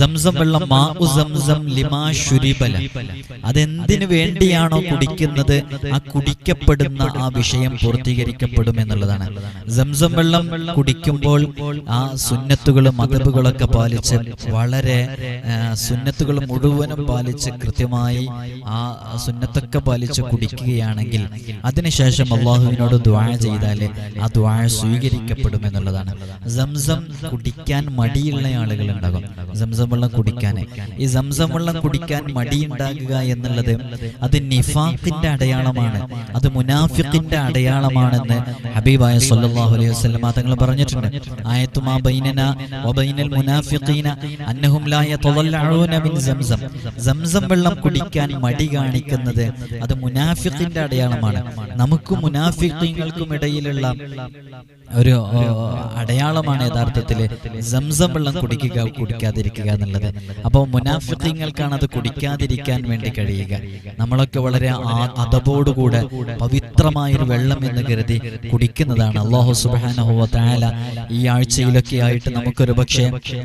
Zamzam വെള്ളം Zamzam ലിമാ ശുരിബല. അതെന്തിനു വേണ്ടിയാണോ കുടിക്കുന്നത്? ആ കുടിക്കപ്പെടുന്ന ആ വിഷയം പൂർത്തീകരിക്കപ്പെടും എന്നുള്ളതാണ്. സംസം വെള്ളം കുടിക്കുമ്പോൾ ആ സുന്നത്തുകളും മതബുകളൊക്കെ പാലിച്ച് വളരെ സുന്നത്തുകൾ മുഴുവനും പാലിച്ച് കൃത്യമായി ആ സുന്നത്തൊക്കെ പാലിച്ച് കുടിക്കുകയാണെങ്കിൽ അതിനുശേഷം അള്ളാഹുവിനോട് ദ്വാഴ ചെയ്താൽ ആ ദ്വാഴ സ്വീകരിക്കപ്പെടും എന്നുള്ളതാണ്. സംസം കുടിക്കാൻ മടിയുള്ള ആളുകൾ ഉണ്ടാകും സംസം വെള്ളം കുടിക്കാൻ. ഈ സംസം വെള്ളം കുടിക്കാൻ മടിയുണ്ടാകുക എന്നുള്ളത് അത് നിഫാഖിന്റെ അടയാളമാണ്. അത് മുനാഫിഖിന്റെ അടയാളമാണെന്ന് ഹബീബായ സല്ലല്ലാഹു അലൈഹി വസല്ലം തങ്ങൾ പറഞ്ഞിട്ടുണ്ട്. ആയത്തുമാ ബൈനന വബൈനൽ മുനാഫിഖീന അന്നഹും ലാ യതല്ലഊന മിൻ സംസം. സംസം. വെള്ളം കുടിക്കാൻ മടി കാണിക്കുന്നത് അത് മുനാഫിഖിന്റെ അടയാളമാണ്. നമുക്ക് മുനാഫിഖീങ്ങൾക്കും ഇടയിലുള്ള ഒരു അടയാളമാണ് യഥാർത്ഥത്തിൽ സംസം വെള്ളം കുടിക്കുക കുടിക്കാതിരിക്കുക എന്നുള്ളത്. അപ്പോൾ മുനാഫിങ്ങൾക്കാണ് അത് കുടിക്കാതിരിക്കാൻ വേണ്ടി കഴിയുക. നമ്മളൊക്കെ വളരെ അതബോടുകൂടെ പവിത്രമായൊരു വെള്ളം എന്ന് കരുതി കുടിക്കുന്നതാണ്. അള്ളാഹു സുബാനഹുവ ഈ ആഴ്ചയിലൊക്കെ ആയിട്ട് നമുക്കൊരു പക്ഷേ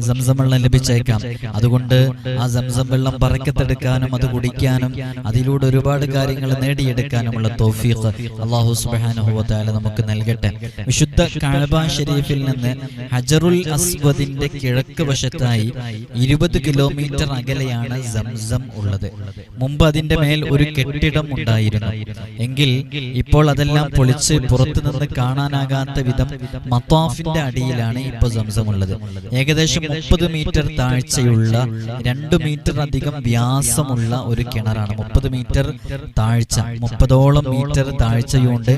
സംസം വെള്ളം ലഭിച്ചേക്കാം. അതുകൊണ്ട് ആ സംസം വെള്ളം പറക്കത്തെടുക്കാനും അത് കുടിക്കാനും അതിലൂടെ ഒരുപാട് കാര്യങ്ങൾ നേടിയെടുക്കാനുമുള്ള തോഫീഖ് അള്ളാഹു സുബാനഹുവ നമുക്ക് നൽകട്ടെ. വിശുദ്ധ കഅബ ഷെരീഫിൽ നിന്ന് ഹജറുൽ അസ്വദിന്റെ കിഴക്ക് വശത്തായി ഇരുപത് കിലോമീറ്റർ അകലെയാണ് സംസം ഉള്ളത്. മുമ്പ് അതിന്റെ മേൽ ഒരു കെട്ടിടം ഉണ്ടായിരുന്നു. എങ്കിൽ ഇപ്പോൾ അതെല്ലാം പൊളിച്ച് പുറത്തു നിന്ന് കാണാനാകാത്ത വിധം മത്താഫിന്റെ അടിയിലാണ് ഇപ്പോൾ സംസം ഉള്ളത്. ഏകദേശം മുപ്പത് മീറ്റർ താഴ്ചയുള്ള രണ്ട് മീറ്റർ അധികം വ്യാസമുള്ള ഒരു കിണറാണ്. മുപ്പത് മീറ്റർ താഴ്ച മുപ്പതോളം മീറ്റർ താഴ്ചയുണ്ട്.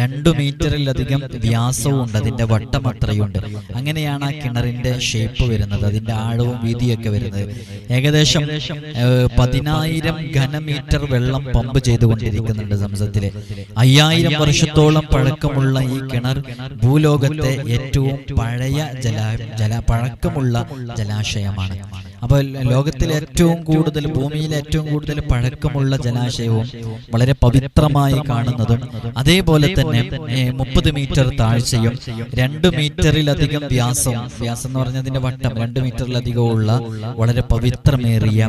രണ്ട് മീറ്ററിലധികം വ്യാസവും ഉണ്ട് അതിന്റെ വട്ടം അത്രയുണ്ട്. അങ്ങനെയാണ് ആ കിണറിന്റെ ഷേപ്പ് വരുന്നത്. അതിന്റെ ആഴവും വീതിയൊക്കെ വരുന്നത്. ഏകദേശം പതിനായിരം ഘനമീറ്റർ വെള്ളം പമ്പ് ചെയ്തുകൊണ്ടിരിക്കുന്നുണ്ട് സംസത്തിലെ. അയ്യായിരം വർഷത്തോളം പഴക്കമുള്ള ഈ കിണർ ഭൂലോകത്തെ ഏറ്റവും പഴയ ജല ജല പഴക്കമുള്ള ജലാശയമാണ്. അപ്പോൾ ലോകത്തിൽ ഏറ്റവും കൂടുതൽ ഭൂമിയിൽ ഏറ്റവും കൂടുതൽ പഴക്കമുള്ള ജലാശയവും വളരെ പവിത്രമായി കാണുന്നതും അതേപോലെ തന്നെ മുപ്പത് മീറ്റർ താഴ്ചയും രണ്ട് മീറ്ററിലധികം വ്യാസം വ്യാസം എന്ന് പറഞ്ഞതിന്റെ വട്ടം രണ്ട് മീറ്ററിലധികമുള്ള വളരെ പവിത്രമേറിയ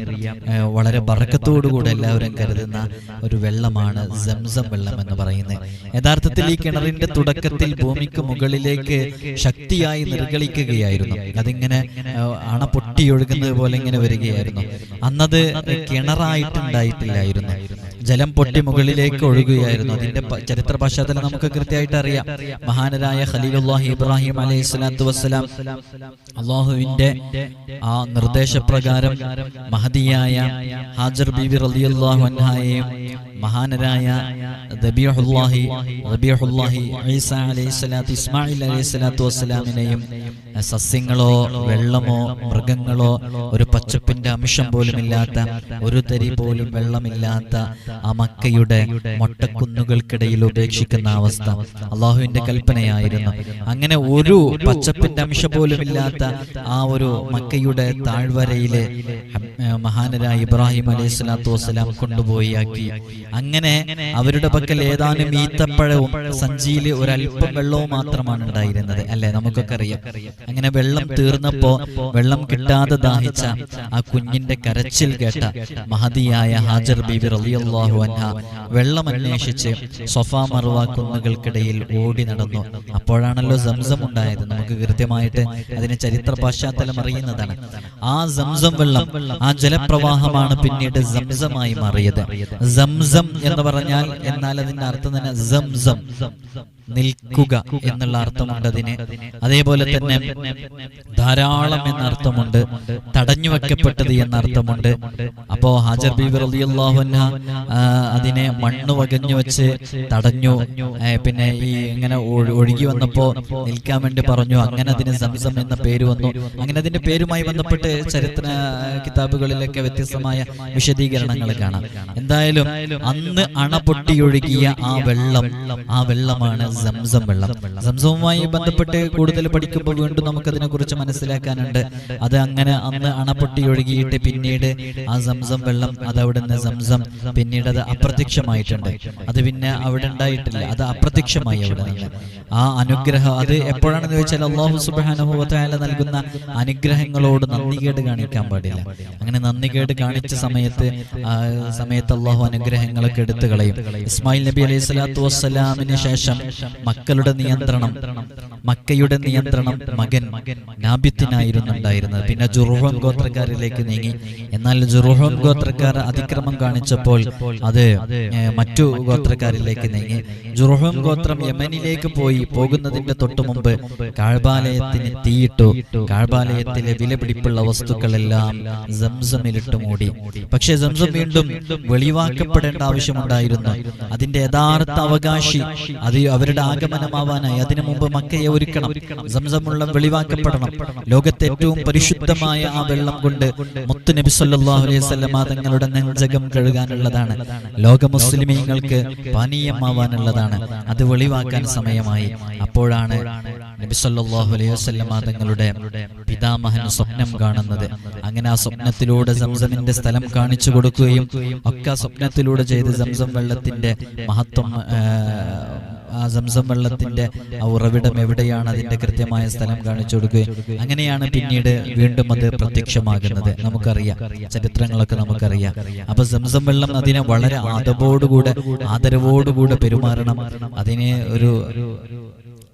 വളരെ ബറക്കത്തോടുകൂടെ എല്ലാവരും കരുതുന്ന ഒരു വെള്ളമാണ് സംസം വെള്ളം എന്ന് പറയുന്നത്. യഥാർത്ഥത്തിൽ ഈ കിണറിന്റെ തുടക്കത്തിൽ ഭൂമിക്ക് മുകളിലേക്ക് ശക്തിയായി നിർഗളിക്കുകയായിരുന്നു. അതിങ്ങനെ അണ പൊട്ടിയൊഴുകുന്നത് പോലെ ഇങ്ങനെ വരികയായിരുന്നു. അന്നത് കിണറായിട്ടുണ്ടായിട്ടില്ലായിരുന്നു. ജലം പൊട്ടി മുകളിലേക്ക് ഒഴുകുകയായിരുന്നു. അതിന്റെ ചരിത്ര പശ്ചാത്തലം നമുക്ക് കൃത്യമായിട്ട് അറിയാം. മഹാനരായ ഖലീലുല്ലാഹി ഇബ്രാഹിം അലൈഹി സ്വലാത്തു വസ്സലാം അള്ളാഹുവിന്റെ ആ നിർദ്ദേശപ്രകാരം മഹതിയായ ഹാജർ ബീവി റളിയല്ലാഹു അൻഹായെയും മഹാനരായ ദബിയുല്ലാഹി റബിയുല്ലാഹി ഈസ അലൈഹി സ്വലാത്തു ഇസ്മായിൽ അലൈഹി സ്വലാത്തു വസ്സലാമിനെയും സസ്യങ്ങളോ വെള്ളമോ മൃഗങ്ങളോ ഒരു പച്ചപ്പിന്റെ അംശം പോലും ഇല്ലാത്ത ഒരു തരി പോലും വെള്ളമില്ലാത്ത ആ മക്കയുടെ മൊട്ടക്കുന്നുകൾക്കിടയിൽ ഉപേക്ഷിക്കുന്ന അവസ്ഥ അള്ളാഹുവിന്റെ കൽപ്പനയായിരുന്നു. അങ്ങനെ ഒരു പച്ചപ്പിന്റെ അംശം പോലും ഇല്ലാത്ത ആ ഒരു മക്കയുടെ താഴ്വരയിലെ മഹാനരായ ഇബ്രാഹിം അലൈഹി സ്വലാത്തു വസ്സലാം കൊണ്ടുപോയി ആക്കി. അങ്ങനെ അവരുടെ പക്കൽ ഏതാനും ഈത്തപ്പഴവും സഞ്ചിയിൽ ഒരല്പം വെള്ളവും മാത്രമാണ് ഉണ്ടായിരുന്നത്. അല്ലെ? നമുക്കൊക്കെ അറിയാം. അങ്ങനെ വെള്ളം തീർന്നപ്പോ വെള്ളം കിട്ടാതെ ദാഹിച്ച ആ കുഞ്ഞിന്റെ കരച്ചിൽ കേട്ട മഹതിയായ ഹാജർ ബീബി റളിയല്ലാഹു അൻഹ വെള്ളം അന്വേഷിച്ച് സൊഫാ മറുവ കുന്നുകൾക്കിടയിൽ ഓടി നടന്നു. അപ്പോഴാണല്ലോ സംസം ഉണ്ടായത്. നമുക്ക് കൃത്യമായിട്ട് അതിന് ചരിത്ര പശ്ചാത്തലം അറിയുന്നതാണ്. ആ സംസം വെള്ളം ആ ജലപ്രവാഹമാണ് പിന്നീട് സംസമായി മാറിയത്. സംസം എന്ന് പറഞ്ഞാൽ എന്നാൽ അതിന്റെ അർത്ഥം തന്നെ സംസം. നിൽക്കുക എന്നുള്ള അർത്ഥമുണ്ട് അതിന്. അതേപോലെ തന്നെ ധാരാളം എന്ന അർത്ഥമുണ്ട്. തടഞ്ഞു വെക്കപ്പെട്ടത് എന്ന അർത്ഥമുണ്ട്. അപ്പോ ഹാജർ ബീബി അതിനെ മണ്ണ് വകഞ്ഞു വെച്ച് തടഞ്ഞു പിന്നെ ഈ ഇങ്ങനെ ഒഴു- ഒഴുകി വന്നപ്പോ നിൽക്കാൻ വേണ്ടി പറഞ്ഞു അങ്ങനെ അതിന് സംസം എന്ന പേര് വന്നു. അങ്ങനെ അതിന്റെ പേരുമായി ബന്ധപ്പെട്ട് ചരിത്ര കിതാബുകളിലൊക്കെ വ്യത്യസ്തമായ വിശദീകരണങ്ങൾ കാണാം. എന്തായാലും അന്ന് അണ പൊട്ടിയൊഴുകിയ ആ വെള്ളം ആ വെള്ളമാണ് സംസം വെള്ളം. സംസവുമായി ബന്ധപ്പെട്ട് കൂടുതൽ പഠിക്കുമ്പോൾ വീണ്ടും നമുക്കതിനെ കുറിച്ച് മനസ്സിലാക്കാനുണ്ട്. അത് അങ്ങനെ അന്ന് അണപ്പൊട്ടി ഒഴുകിയിട്ട് പിന്നീട് ആ സംസം വെള്ളം അത് അവിടുന്ന് സംസം പിന്നീട് അത് അപ്രത്യക്ഷമായിട്ടുണ്ട്. അത് പിന്നെ അവിടെ ഉണ്ടായിട്ടില്ല. അത് അപ്രത്യക്ഷമായി അവിടെ നിന്ന്. ആ അനുഗ്രഹം അത് എപ്പോഴാണെന്ന് ചോദിച്ചാൽ അള്ളാഹു സുബാനുഭവത്തായ നൽകുന്ന അനുഗ്രഹങ്ങളോട് നന്ദി കേട് കാണിക്കാൻ പാടില്ല. അങ്ങനെ നന്ദി കേട് കാണിച്ച സമയത്ത് സമയത്ത് അള്ളാഹു അനുഗ്രഹങ്ങളൊക്കെ എടുത്തു കളയും. ഇസ്മായിൽ നബി അലൈഹി സ്വലാത്തു വസ്സലാമിന് ശേഷം മക്കളുടെ നിയന്ത്രണം മക്കയുടെ നിയന്ത്രണം മകൻ മകൻ ഉണ്ടായിരുന്നത് പിന്നെ ജുറുഹം ഗോത്രക്കാരിലേക്ക് നീങ്ങി. എന്നാൽ ജുറുഹം ഗോത്രക്കാർ അതിക്രമം കാണിച്ചപ്പോൾ അത് മറ്റു ഗോത്രക്കാരിലേക്ക് നീങ്ങി. ജുറുഹം ഗോത്രം യമനിലേക്ക് പോയി പോകുന്നതിന്റെ തൊട്ടു മുമ്പ് കാഴ്ബാലയത്തിന് തീയിട്ടു കാഴ്ബാലയത്തിലെ വിലപിടിപ്പുള്ള വസ്തുക്കളെല്ലാം സംസമിലിട്ട് മൂടി. പക്ഷേ സംസം വീണ്ടും വെളിവാക്കപ്പെടേണ്ട ആവശ്യമുണ്ടായിരുന്നു. അതിന്റെ യഥാർത്ഥ അവകാശി അത് അവരുടെ ആഗമനമാവാനായി. അതിനു മുമ്പ് മക്കയെ ഒരുക്കണം. സംസമുള്ളം വെളിവാക്കപ്പെടണം. ലോകത്തെ ഏറ്റവും പരിശുദ്ധമായ ആ വെള്ളം കൊണ്ട് മുത്ത് നബി സല്ലാഹു അലൈഹി തങ്ങളുടെ നെഞ്ചകം കഴുകാനുള്ളതാണ്. ലോക മുസ്ലിമീങ്ങൾക്ക് പാനീയമാവാനുള്ളതാണ്. അത് വെളിവാക്കാൻ സമയമായി. അപ്പോഴാണ് നബി സല്ലല്ലാഹു അലൈഹി തങ്ങളുടെ പിതാമഹൻ സ്വപ്നം കാണുന്നത്. അങ്ങനെ ആ സ്വപ്നത്തിലൂടെ സംസമിന്റെ സ്ഥലം കാണിച്ചു കൊടുക്കുകയും ഒക്കെ ആ സ്വപ്നത്തിലൂടെ ചെയ്ത് സംസം വെള്ളത്തിന്റെ മഹത്വം ആ, സംസം വെള്ളത്തിന്റെ ആ ഉറവിടം എവിടെയാണ് അതിന്റെ കൃത്യമായ സ്ഥലം കാണിച്ചു കൊടുക്കുകയും അങ്ങനെയാണ് പിന്നീട് വീണ്ടും അത് പ്രത്യക്ഷമാകുന്നത്. നമുക്കറിയാം ചരിത്രങ്ങളൊക്കെ നമുക്കറിയാം. അപ്പൊ സംസം വെള്ളം അതിനെ വളരെ ആദവോടുകൂടെ ആദരവോടുകൂടെ പെരുമാറണം. അതിനെ ഒരു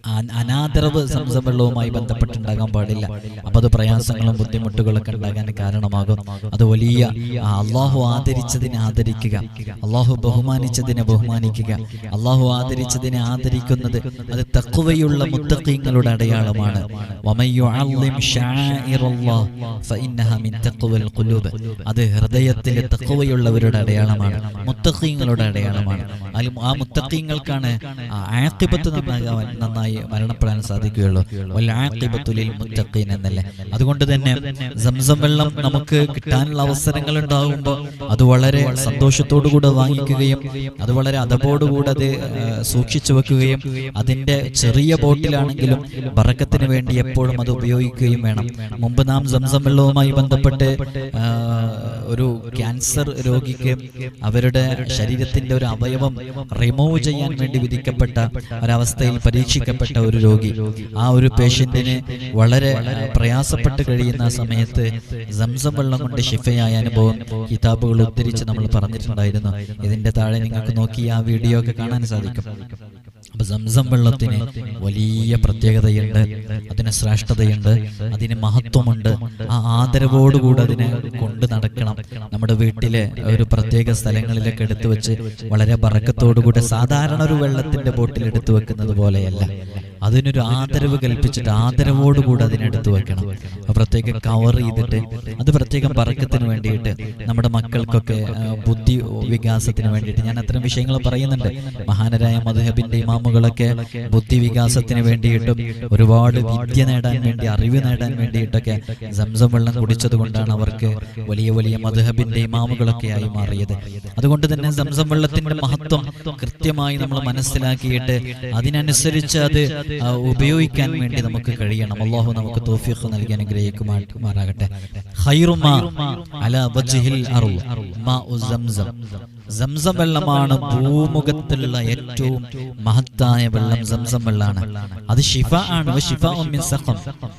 അനാദരവ് സംസം വെള്ളവുമായി ബന്ധപ്പെട്ടുണ്ടാകാൻ പാടില്ല. അപ്പൊ അത് പ്രയാസങ്ങളും ബുദ്ധിമുട്ടുകളൊക്കെ ഉണ്ടാകാൻ കാരണമാകും. അത് വലിയ അള്ളാഹു ആദരിച്ചതിനെ ആദരിക്കുക. അള്ളാഹു ബഹുമാനിച്ചതിനെ ബഹുമാനിക്കുക. അള്ളാഹു ആദരിച്ചതിനെ ആദരിക്കുന്നത് അത് തക്കുവയുള്ള മുത്തക്കീങ്ങളുടെ അടയാളമാണ്. അത് ഹൃദയത്തിലെ തക്കുവയുള്ളവരുടെ അടയാളമാണ്. മുത്തക്കീങ്ങളുടെ അടയാളമാണ്. ആ മുത്തക്കീങ്ങൾക്കാണ് ആക്കിപത്ത് നന്നാകാൻ നന്നായി മരണപ്പെടാൻ സാധിക്കുകയുള്ളൂ. മുത്തഖീൻ എന്നല്ലേ? അതുകൊണ്ട് തന്നെ സംസം വെള്ളം നമുക്ക് കിട്ടാനുള്ള അവസരങ്ങൾ ഉണ്ടാകുമ്പോൾ അത് വളരെ സന്തോഷത്തോടുകൂടെ വാങ്ങിക്കുകയും അത് വളരെ അതപോടുകൂടെ അത് സൂക്ഷിച്ചു വെക്കുകയും അതിന്റെ ചെറിയ ബോട്ടിലാണെങ്കിലും ബറക്കത്തിന് വേണ്ടി എപ്പോഴും അത് ഉപയോഗിക്കുകയും വേണം. മുമ്പ് നാം സംസം വെള്ളവുമായി ബന്ധപ്പെട്ട് ഒരു ക്യാൻസർ രോഗിക്ക് അവരുടെ ശരീരത്തിന്റെ ഒരു അവയവം റിമൂവ് ചെയ്യാൻ വേണ്ടി വിധിക്കപ്പെട്ട ഒരവസ്ഥയിൽ പരീക്ഷിക്കപ്പെട്ട ഒരു രോഗി. ആ ഒരു പേഷ്യന്റിന് വളരെ പ്രയാസപ്പെട്ട് കഴിയുന്ന സമയത്ത് സംസം വെള്ളം കൊണ്ട് ഷിഫയായ അനുഭവം കിതാബുകൾ ഉദ്ധരിച്ച് നമ്മൾ പറഞ്ഞിട്ടുണ്ടായിരുന്നു. ഇതിന്റെ താഴെ നിങ്ങൾക്ക് നോക്കി ആ വീഡിയോ ഒക്കെ കാണാൻ സാധിക്കും. അപ്പൊ സംസം വെള്ളത്തിന് വലിയ പ്രത്യേകതയുണ്ട് അതിന് ശ്രേഷ്ഠതയുണ്ട് അതിന് മഹത്വമുണ്ട്. ആ ആദരവോടുകൂടി അതിനെ കൊണ്ട് നടക്കണം. നമ്മുടെ വീട്ടിലെ ഒരു പ്രത്യേക സ്ഥലങ്ങളിലൊക്കെ എടുത്തു വെച്ച് വളരെ പറക്കത്തോടുകൂടെ സാധാരണ ഒരു വെള്ളത്തിന്റെ ബോട്ടിൽ എടുത്തു വെക്കുന്നത് പോലെയല്ല. അതിനൊരു ആദരവ് കൽപ്പിച്ചിട്ട് ആദരവോടുകൂടി അതിനെടുത്ത് വെക്കണം. പ്രത്യേക കവർ ചെയ്തിട്ട് അത് പ്രത്യേകം പറക്കത്തിന് വേണ്ടിയിട്ട് നമ്മുടെ മക്കൾക്കൊക്കെ ബുദ്ധി വികാസത്തിന് വേണ്ടിയിട്ട് ഞാൻ അത്തരം വിഷയങ്ങൾ പറയുന്നുണ്ട്. മഹാനരായ മധുഹബിന്റെ ഇമാമുകളൊക്കെ ബുദ്ധി വികാസത്തിന് വേണ്ടിയിട്ടും ഒരുപാട് വിദ്യ നേടാൻ വേണ്ടി അറിവ് നേടാൻ വേണ്ടിയിട്ടൊക്കെ സംസം വെള്ളം കുടിച്ചത് കൊണ്ടാണ് അവർക്ക് വലിയ വലിയ മധുഹബിന്റെ ഇമാമുകളൊക്കെ ആയി മാറിയത്. അതുകൊണ്ട് തന്നെ സംസം വെള്ളത്തിന്റെ മഹത്വം കൃത്യമായി നമ്മൾ മനസ്സിലാക്കിയിട്ട് അതിനനുസരിച്ച് അത് ഉപയോഗിക്കാൻ വേണ്ടി നമുക്ക് കഴിയണം. അള്ളാഹു നമുക്ക് തോഫിഖ് നൽകി അനുഗ്രഹിക്കുമാറാകട്ടെ. സംസം വെള്ളമാണ് ഭൂമുഖത്തിലുള്ള ഏറ്റവും മഹത്തായ വെള്ളം സംസം വെള്ളമാണ് അത് ഷിഫ ആണ്. വ ശിഫാഉൻ മിൻ സഖം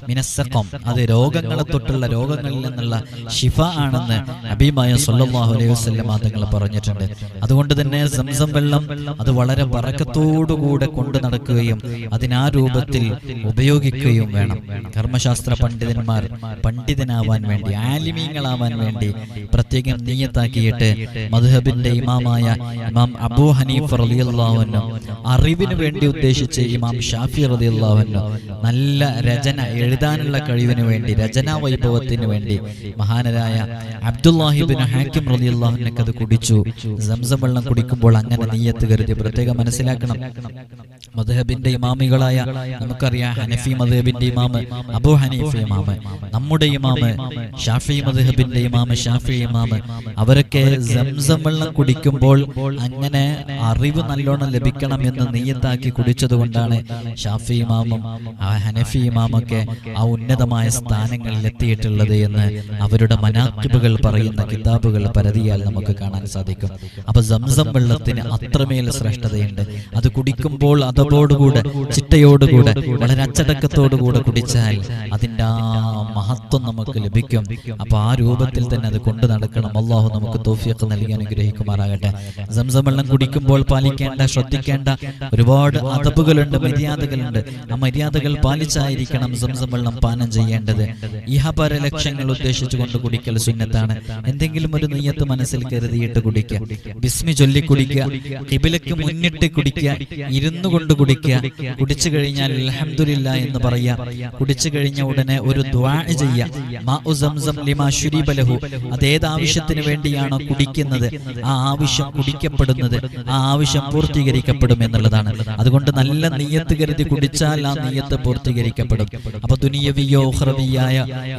മിനസ് സഖം അത് രോഗങ്ങളെ തൊട്ടുള്ള രോഗങ്ങളിൽ നിന്നുള്ള ഷിഫ ആണെന്ന് അഭിമായ സല്ലല്ലാഹു അലൈഹി വസല്ലം തങ്ങൾ പറഞ്ഞിട്ടുണ്ട്. അതുകൊണ്ട് തന്നെ സംസം വെള്ളം അത് വളരെ വറക്കത്തോടുകൂടെ കൊണ്ടു നടക്കുകയും അതിനാ രൂപത്തിൽ ഉപയോഗിക്കുകയും വേണം. കർമ്മശാസ്ത്ര പണ്ഡിതന്മാർ പണ്ഡിതനാവാൻ വേണ്ടി ആലിമീങ്ങളാവാൻ വേണ്ടി പ്രത്യേകം നീയത്താക്കിയിട്ട് മധുഹബിന്റെ ഇമാമായ ഇമാം അബൂ ഹനീഫ് റളിയല്ലാഹുവിനും അറിവിന് വേണ്ടി ഉദ്ദേശിച്ച് ഇമാം ഷാഫി റളിയല്ലാഹുവിനും നല്ല രചന എഴുതാനുള്ള കഴിവിന് വേണ്ടി രചനാ വൈഭവത്തിന് വേണ്ടി മഹാനരായ അബ്ദുല്ലാഹിബിൻ ഹാക്കിം റലിയല്ലാഹുനൊക്കെ അത് കുടിച്ചു. സംസം വെള്ളം കുടിക്കുമ്പോൾ അങ്ങനെ നീയത്ത് കരുതി പ്രത്യേകം മനസ്സിലാക്കണം. മധുഹബിന്റെ ഇമാമികളായ നമുക്കറിയാം ഹനഫി മധുഹബിന്റെ ഇമാമ് അബു ഹനീഫ് ഇമാമ് നമ്മുടെ ഇമാമ് ഷാഫി മധുഹബിന്റെ ഇമാമ് ഷാഫി ഇമാമ് അവരൊക്കെ സംസം വെള്ളം കുടിക്കുമ്പോൾ അങ്ങനെ അറിവ് നല്ലോണം ലഭിക്കണം എന്ന് നീയത്താക്കി കുടിച്ചത് കൊണ്ടാണ് ഷാഫി ഇമാമും ഹനഫി ഇമാമൊക്കെ ആ ഉന്നതമായ സ്ഥാനങ്ങളിൽ എത്തിയിട്ടുള്ളത് എന്ന് അവരുടെ മനാക്കിബുകൾ പറയുന്ന കിതാബുകൾ പരതിയാൽ നമുക്ക് കാണാൻ സാധിക്കും. അപ്പൊ സംസം വെള്ളത്തിന് അത്രമേൽ ശ്രേഷ്ഠതയുണ്ട്. അത് കുടിക്കുമ്പോൾ അതോടുകൂടെ ചിട്ടയോടുകൂടെ വളരെ അച്ചടക്കത്തോടുകൂടെ കുടിച്ചാൽ അതിന്റെ ആ മഹത്വം നമുക്ക് ലഭിക്കും. അപ്പൊ ആ രൂപത്തിൽ തന്നെ അത് കൊണ്ടു നടക്കണം. അള്ളാഹു നമുക്ക് തോഫിയൊക്കെ നൽകി അനുഗ്രഹിക്കുമാറാകട്ടെ സംസം വെള്ളം കുടിക്കുമ്പോൾ പാലിക്കേണ്ട ശ്രദ്ധിക്കേണ്ട ഒരുപാട് അതപ്പുകളുണ്ട് മര്യാദകളുണ്ട്. ആ മര്യാദകൾ പാലിച്ചായിരിക്കണം സംസം വെള്ളം പാനം ചെയ്യേണ്ടത്. ഇഹപര ലക്ഷ്യങ്ങൾ ഉദ്ദേശിച്ചുകൊണ്ട് കുടിക്കൽ സുന്നത്താണ്. എന്തെങ്കിലും ഒരു നെയ്യത്ത് മനസ്സിൽ കരുതിയിട്ട് കുടിക്കുക. ബിസ്മി ചൊല്ലി കുടിക്കുക. കിബിലക്ക് മുന്നിട്ട് കുടിക്കുക. ഇരുന്നു കൊണ്ട് കുടിക്കുക. കുടിച്ചു കഴിഞ്ഞാൽ അലഹമില്ല എന്ന് പറയുക കുടിച്ചു കഴിഞ്ഞ ഉടനെ ഒരു ദ്വാ ചെയ്യുക അതേത് ആവശ്യത്തിന് വേണ്ടിയാണോ കുടിക്കുന്നത്? ആ ആവശ്യം കുടിക്കപ്പെടുന്നത് ആ ആവശ്യം പൂർത്തീകരിക്കപ്പെടും എന്നുള്ളതാണ്. അതുകൊണ്ട് നല്ല നെയ്യത്ത് കരുതി കുടിച്ചാൽ ആ നെയ്യത്ത് പൂർത്തീകരിക്കപ്പെടും. അപ്പൊ ദുനിയവിയോ ഹ്രവിയായ